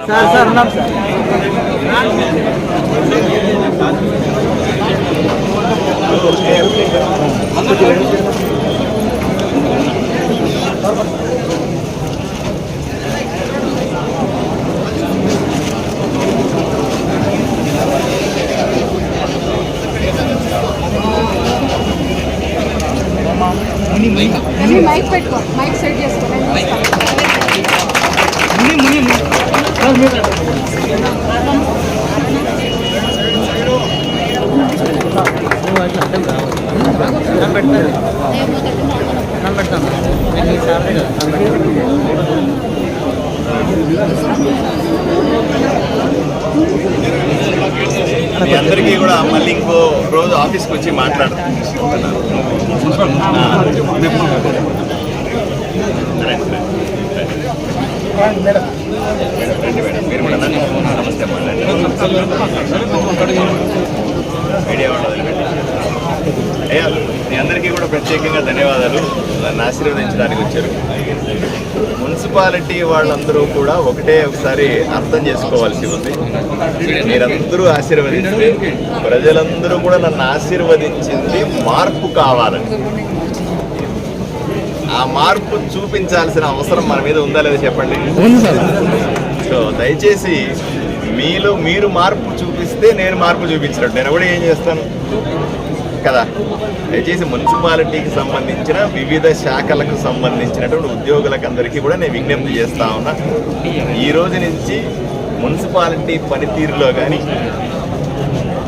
Sir sir ఉన్నాం sir mic పెట్టుకో. Mic set చేసుకో. మీ అందరికీ కూడా మళ్ళీ ఇంకో రోజు ఆఫీస్కి వచ్చి మాట్లాడతాను మీరు కూడా రండి. నమస్తే మీడియా అయ్యా మీ అందరికీ కూడా ప్రత్యేకంగా ధన్యవాదాలు. నన్ను ఆశీర్వదించడానికి వచ్చారు మున్సిపాలిటీ వాళ్ళందరూ కూడా ఒకటే ఒకసారి అర్థం చేసుకోవాల్సి ఉంది. మీరందరూ ఆశీర్వదించి ప్రజలందరూ కూడా నన్ను ఆశీర్వదించింది మార్పు కావాలని. ఆ మార్పు చూపించాల్సిన అవసరం మన మీద ఉందా లేదా చెప్పండి. సో దయచేసి మీలో మీరు మార్పు చూపిస్తే నేను మార్పు చూపించినట్టు. నేను కూడా ఏం చేస్తాను? కదా. దయచేసి మున్సిపాలిటీకి సంబంధించిన వివిధ శాఖలకు సంబంధించినటువంటి ఉద్యోగులకు అందరికీ కూడా నేను విజ్ఞప్తి చేస్తా ఉన్నా. ఈ రోజు నుంచి మున్సిపాలిటీ పనితీరులో కానీ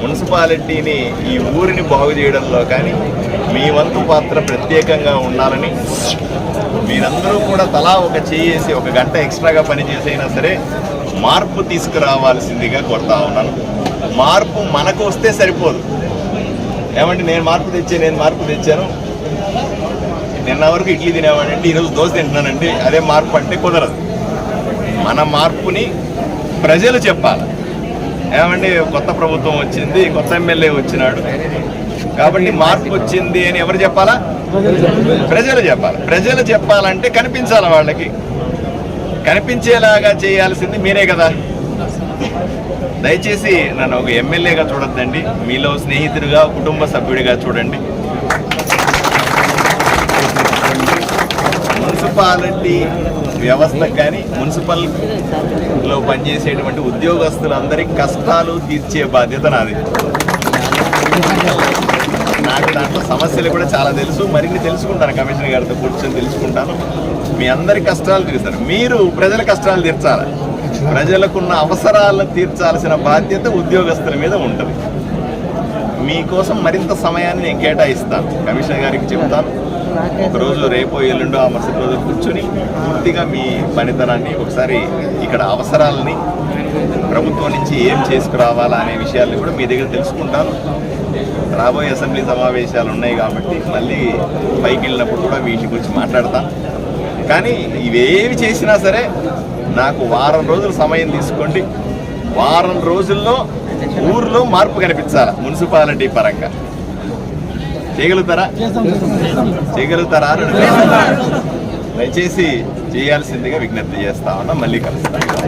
మున్సిపాలిటీని ఈ ఊరిని బాగు చేయడంలో కానీ మీ వంతు పాత్ర ప్రత్యేకంగా ఉండాలని మీరందరూ కూడా తలా ఒక చేసి ఒక గంట ఎక్స్ట్రాగా పనిచేసైనా సరే మార్పు తీసుకురావాల్సిందిగా కొడతా ఉన్నాను. మార్పు మనకు వస్తే సరిపోదు. ఏమంటే నేను మార్పు తెచ్చే నేను మార్పు తెచ్చాను. నిన్న వరకు ఇడ్లీ తినేవాడంటే ఈరోజు దోశ తింటున్నానండి. అదే మార్పు అంటే కుదరదు. మన మార్పుని ప్రజలు చెప్పాలి. ఏమండి కొత్త ప్రభుత్వం వచ్చింది కొత్త ఎమ్మెల్యే వచ్చినాడు. కాబట్టి మార్పు వచ్చింది అని ఎవరు చెప్పాలా? ప్రజలు చెప్పాలి. ప్రజలు చెప్పాలంటే కనిపించాలి వాళ్ళకి. కనిపించేలాగా చేయాల్సింది మీరే కదా. దయచేసి నన్ను ఒక ఎమ్మెల్యేగా చూడొద్దండి మీలో స్నేహితుడిగా కుటుంబ సభ్యుడిగా చూడండి. మున్సిపాలిటీ వ్యవస్థ కానీ మున్సిపల్లో పనిచేసేటువంటి ఉద్యోగస్తులందరి కష్టాలు తీర్చే బాధ్యత నాది. నాకు దాంట్లో సమస్యలు కూడా చాలా తెలుసు. మరిన్ని తెలుసుకుంటాను. కమిషనర్ గారితో కూర్చొని తెలుసుకుంటాను. మీ అందరి కష్టాలు తీరుస్తారు మీరు ప్రజల కష్టాలు తీర్చాలి. ప్రజలకున్న అవసరాలను తీర్చాల్సిన బాధ్యత ఉద్యోగస్తుల మీద ఉంటుంది. మీకోసం మరింత సమయాన్ని నేను కేటాయిస్తాను. కమిషనర్ గారికి చెప్తాను. ఒకరోజు రేపో ఎల్లుండో ఆ మరుసటి రోజు కూర్చొని పూర్తిగా మీ పనితనాన్ని ఒకసారి ఇక్కడ అవసరాలని ప్రభుత్వం నుంచి ఏం చేసుకురావాలా అనే విషయాల్ని కూడా మీ దగ్గర తెలుసుకుంటాను. రాబోయే అసెంబ్లీ సమావేశాలు ఉన్నాయి కాబట్టి మళ్ళీ పైకి వెళ్ళినప్పుడు కూడా వీటి గురించి మాట్లాడతాను కానీ ఇవేవి చేసినా సరే నాకు వారం రోజులు సమయం తీసుకోండి. వారం రోజుల్లో ఊర్లో మార్పు కనిపించాలి మున్సిపాలిటీ పరంగా? చేయగలుగుతారా? చేయగలుగుతారా. దయచేసి చేయాల్సిందిగా విజ్ఞప్తి చేస్తా ఉన్నా మళ్ళీ కలుస్తాను.